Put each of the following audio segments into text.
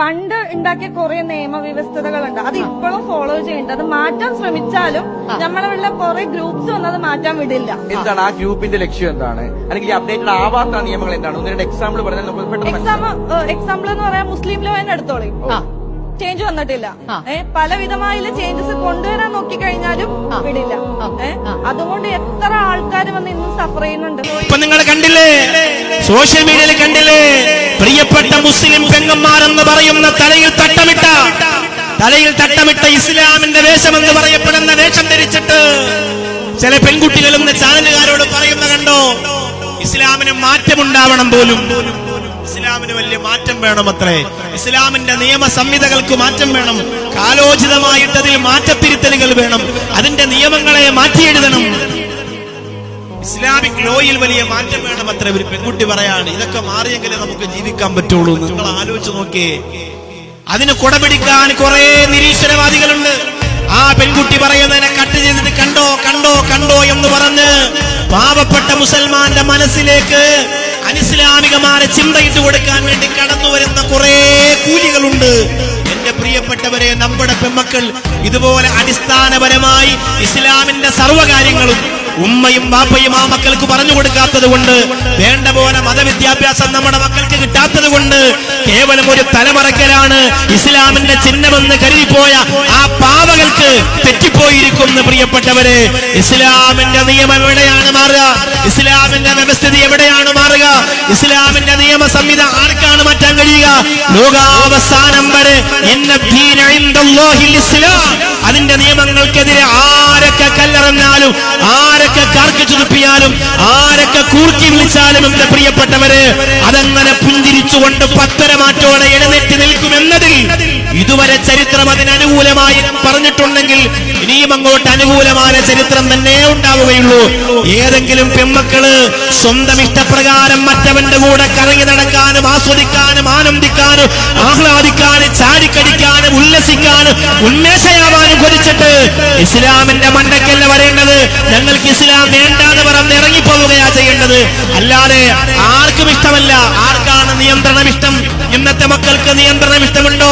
പണ്ട് ഉണ്ടാക്കിയ കുറെ നിയമവ്യവസ്ഥതകളുണ്ട്. അത് ഇപ്പോഴും ഫോളോ ചെയ്യുന്നുണ്ട്. അത് മാറ്റാൻ ശ്രമിച്ചാലും നമ്മളെ ഉള്ള കുറെ ഗ്രൂപ്പ്സ് വന്നത് മാറ്റാൻ വിടില്ല. എന്താണ് ആ ഗ്രൂപ്പിന്റെ ലക്ഷ്യം എന്താണ്? അല്ലെങ്കിൽ അപ്ഡേറ്റഡ് ആവാത്ത നിയമങ്ങൾ എന്താണ്? ഒന്ന് രണ്ട് എക്സാമ്പിൾ പറഞ്ഞാൽ നമുക്ക് പെട്ടെന്ന് എക്സാം എക്സാമ്പിൾ എന്ന് പറയാൻ മുസ്ലിം ലോ തന്നെ എടുത്തോളി. ചേഞ്ച് വന്നിട്ടില്ല. ഏഹ് പലവിധമായുള്ള ചേഞ്ചസ് കൊണ്ടുവരാൻ നോക്കി കഴിഞ്ഞാലും വിടില്ല. ഏഹ് അതുകൊണ്ട് എത്ര ആൾക്കാർ വന്ന് ഇന്നും സഫർ ചെയ്യുന്നുണ്ട്. ഇപ്പൊ നിങ്ങൾ കണ്ടില്ലേ? സോഷ്യൽ മീഡിയയിൽ കണ്ടില്ലേ? പ്രിയപ്പെട്ട മുസ്ലിം പെങ്ങന്മാരെന്ന് പറയുന്ന തലയിൽ തട്ടമിട്ട തലയിൽ തട്ടമിട്ട ഇസ്ലാമിന്റെ വേഷമെന്ന് പറയപ്പെടുന്ന വേഷം ധരിച്ചിട്ട് ചില പെൺകുട്ടികൾ ഇന്ന് ചാനലുകാരോട് പറയുന്ന കണ്ടോ? ഇസ്ലാമിന് മാറ്റമുണ്ടാവണം പോലും. ഇസ്ലാമിന് വലിയ മാറ്റം വേണം അത്രേ ഇസ്ലാമിന്റെ നിയമ സംഹിതകൾക്ക് മാറ്റം വേണം. കാലോചിതമായിട്ട് അതിൽ മാറ്റത്തിരുത്തലുകൾ വേണം. അതിന്റെ നിയമങ്ങളെ മാറ്റിയെഴുതണം. ഇസ്ലാമിക് ലോയിൽ വലിയ മാറ്റം വേണം അത്ര ഒരു പെൺകുട്ടി പറയാണ്. ഇതൊക്കെ മാറിയെങ്കിലേ നമുക്ക് ജീവിക്കാൻ പറ്റുള്ളൂ നിങ്ങൾ ആലോചിച്ച് നോക്കിയേ അതിന് കുടപിടിക്കാൻ കുറെ നിരീശ്വരവാദികളുണ്ട്. ആ പെൺകുട്ടി പറയുന്നതിനെ കട്ട് ചെയ്തിട്ട് കണ്ടോ കണ്ടോ കണ്ടോ എന്ന് പറഞ്ഞ് പാവപ്പെട്ട മുസൽമാന്റെ മനസ്സിലേക്ക് അനിസ്ലാമികമായ ചിന്തയിട്ട് കൊടുക്കാൻ വേണ്ടി കടന്നു വരുന്ന കുറെ കൂലികളുണ്ട്. എന്റെ പ്രിയപ്പെട്ടവരെ നമ്മുടെ പെമ്മക്കൾ ഇതുപോലെ അടിസ്ഥാനപരമായി ഇസ്ലാമിന്റെ സർവകാര്യങ്ങളും ഉമ്മയും ബാപ്പയും ആ മക്കൾക്ക് പറഞ്ഞു കൊടുക്കാത്തത് കൊണ്ട് വേണ്ട പോലെ മതവിദ്യാഭ്യാസം നമ്മുടെ മക്കൾക്ക് കിട്ടാത്തത് കൊണ്ട് കേവലം ഒരു തലമറക്കലാണ് ഇസ്ലാമിന്റെ ചിഹ്നമെന്ന് കരുതിപ്പോയ ആ പാവകൾക്ക് തെറ്റിപ്പോയിരിക്കുന്നു പ്രിയപ്പെട്ടവരെ. ഇസ്ലാമിന്റെ നിയമം എവിടെയാണ് മാറുക? ഇസ്ലാമിന്റെ വ്യവസ്ഥിതി എവിടെയാണ് മാറുക? ഇസ്ലാമിന്റെ നിയമ സംഹിത ആർക്കാണ് മാറ്റാൻ കഴിയുക ലോകാവസാനം വരെ അതിന്റെ നിയമങ്ങൾക്കെതിരെ ആരൊക്കെ കല്ലെറിഞ്ഞാലും ആരൊക്കെ കാർക്കിച്ചു ചുതുപ്പിയാലും ആരൊക്കെ കൂർക്കി വിളിച്ചാലും എന്റെ പ്രിയപ്പെട്ടവര് അതങ്ങനെ പുഞ്ചിരിച്ചുകൊണ്ട് പത്തര മാറ്റോടെ എഴുന്നേറ്റ് നിൽക്കുമെന്നതിൽ ഇതുവരെ ചരിത്രം അതിനനുകൂലമായി പറഞ്ഞിട്ടുണ്ടെങ്കിൽ ഇനിയും അങ്ങോട്ട് അനുകൂലമായ ചരിത്രം തന്നെ ഉണ്ടാവുകയുള്ളൂ. ഏതെങ്കിലും പെമ്മക്കൾ സ്വന്തം ഇഷ്ടപ്രകാരം മറ്റവന്റെ കൂടെ കറങ്ങി നടക്കാനും ആസ്വദിക്കാനും ആനന്ദിക്കാനും ആഹ്ലാദിക്കാനും ചാടിക്കടിക്കാനും ഉല്ലസിക്കാനും ഉന്മേഷയാവാനും കൊതിച്ചിട്ട് ഇസ്ലാമിന്റെ മണ്ടക്കല്ല വരേണ്ടത്. ഞങ്ങൾക്ക് ഇസ്ലാം വേണ്ടാന്ന് പറഞ്ഞ് ഇറങ്ങിപ്പോവുകയാ ചെയ്യേണ്ടത്. അല്ലാതെ ആർക്കും ഇഷ്ടമല്ല. ആർക്കാണ് നിയന്ത്രണം ഇഷ്ടം ഇന്നത്തെ മക്കൾക്ക് നിയന്ത്രണം ഇഷ്ടമുണ്ടോ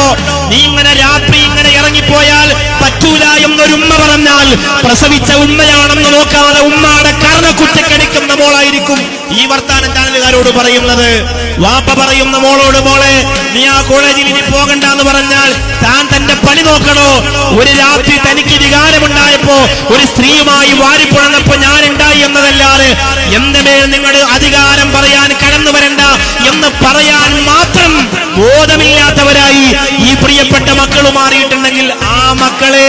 നീ ഇങ്ങനെ രാത്രി ഇങ്ങനെ ഇറങ്ങിപ്പോയാൽ പറ്റൂല എന്നൊരു ഉമ്മ പറഞ്ഞാൽ പ്രസവിച്ച ഉമ്മയാണെന്ന് നോക്കാതെ ഉമ്മയുടെ കർണക്കുറ്റക്കടിക്കുന്ന മോളായിരിക്കും ഈ വർത്താനം ചാനലുകാരോട് പറയുന്നത്. വാപ്പ പറയുന്ന മോളോട് മോളെ നീ ആ കോളേജിൽ ഇനി പോകണ്ട എന്ന് പറഞ്ഞാൽ താൻ തന്റെ പണി നോക്കണോ? ഒരു രാത്രി തനിക്ക് വികാരമുണ്ടായപ്പോ ഒരു സ്ത്രീയുമായി വാരിപ്പുണർന്നപ്പോ ഞാൻ ഉണ്ടായി എന്നതല്ലാതെ എന്റെ മേൽ നിങ്ങൾ അധികാരം പറയാൻ കടന്നു വരണ്ട എന്ന് പറയാൻ മാത്രം ബോധമില്ലാത്തവരായി ഈ പ്രിയപ്പെട്ട മക്കൾ മാറിയിട്ടുണ്ടെങ്കിൽ ആ മക്കളെ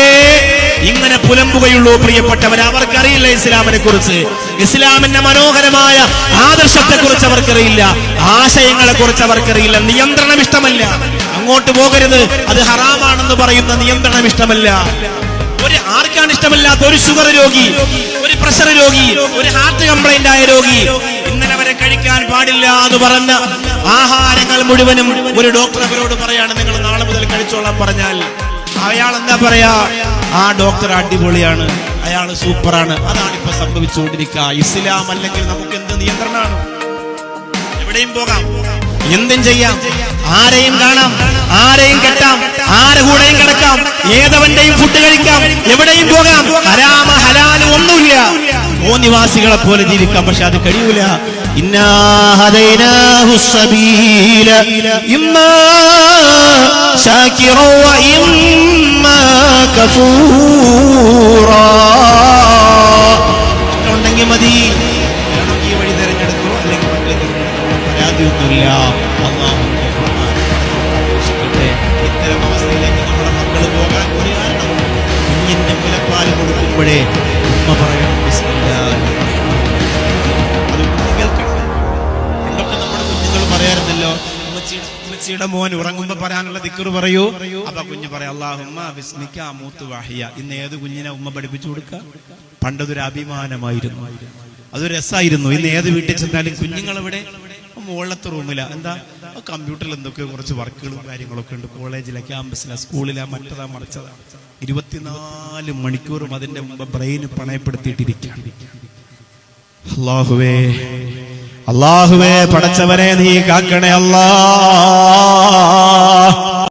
ഇങ്ങനെ പുലമ്പുകയുള്ളൂ പ്രിയപ്പെട്ടവർ അവർക്കറിയില്ല ഇസ്ലാമിനെ കുറിച്ച് ഇസ്ലാമിന്റെ മനോഹരമായ ആദർശത്തെ കുറിച്ച് അവർക്കറിയില്ല. ആശയങ്ങളെ കുറിച്ച് അവർക്കറിയില്ല. നിയന്ത്രണം ഇഷ്ടമല്ല. അങ്ങോട്ട് പോകരുത്. അത് ഹറാമാണെന്ന് പറയുന്ന നിയന്ത്രണം ഇഷ്ടമല്ല. ഒരു ആർക്കാണ് ഇഷ്ടമില്ലാത്ത ഒരു ഷുഗർ രോഗി ഒരു പ്രഷർ രോഗി ഒരു ഹാർട്ട് കംപ്ലൈന്റ് ആയ രോഗി ഇന്നലെ വരെ കഴിക്കാൻ പാടില്ല എന്ന് പറഞ്ഞ ആഹാരങ്ങൾ മുഴുവനും ഒരു ഡോക്ടർ അവരോട് പറയാണ്. നിങ്ങൾ നാളെ മുതൽ കഴിച്ചോളാൻ പറഞ്ഞാൽ. അയാൾ എന്താ പറയാ? ആ ഡോക്ടർ അടിപൊളിയാണ്. അയാൾ സൂപ്പറാണ്. അതാണ് ഇപ്പൊ സംഭവിച്ചുകൊണ്ടിരിക്കുക. ഇസ്ലാം അല്ലെങ്കിൽ നമുക്ക് എന്ത് നിയന്ത്രണമാണ്? എവിടെയും പോകാം. എന്തും ചെയ്യാം. ആരെയും കാണാം. ആരെയും കെട്ടാം. ആരെ കൂടെയും കിടക്കാം. ഏതവന്റെയും ഫുഡ് കഴിക്കാം. എവിടെയും പോകാം. ഹരാമ ഹലാൽ ഒന്നുമില്ല. ഓ നിവാസികളെ പോലെ ജീവിക്കാം. പക്ഷെ അത് കഴിയൂല. ഇന്നാ ഉമ്മച്ചിയുടെ മോൻ ഉറങ്ങുമ്പോ പറയാനുള്ള ദിക്കറ് പറയൂ. അപ്പൊ കുഞ്ഞ് പറയാം അള്ളാഹുമ്മ വിസ്മിക്ക മൂത്ത് വാഹിയ. ഇന്ന് ഏത് കുഞ്ഞിനെ ഉമ്മ പഠിപ്പിച്ചു കൊടുക്ക? പണ്ടതൊരു അഭിമാനമായിരുന്നു. അതൊരു രസമായിരുന്നു ഇന്ന് ഏത് വീട്ടിൽ ചെന്നാലും കുഞ്ഞുങ്ങൾ എവിടെ മുകളിലത്തെ റൂമില. എന്താ? കമ്പ്യൂട്ടറിൽ എന്തൊക്കെ കുറച്ച് വർക്കുകളും കാര്യങ്ങളൊക്കെ ഉണ്ട്. കോളേജിലെ ക്യാമ്പസിലെ സ്കൂളിലെ മറ്റതാ മറിച്ചതാ. ഇരുപത്തിനാല് മണിക്കൂറും അതിന്റെ മുമ്പ് ബ്രെയിന് പണയപ്പെടുത്തിയിട്ടിരിക്കുകയാണ്. അള്ളാഹുവേ അള്ളാഹുവേ പടച്ചവനെ നീ കാക്കണേ അല്ലാ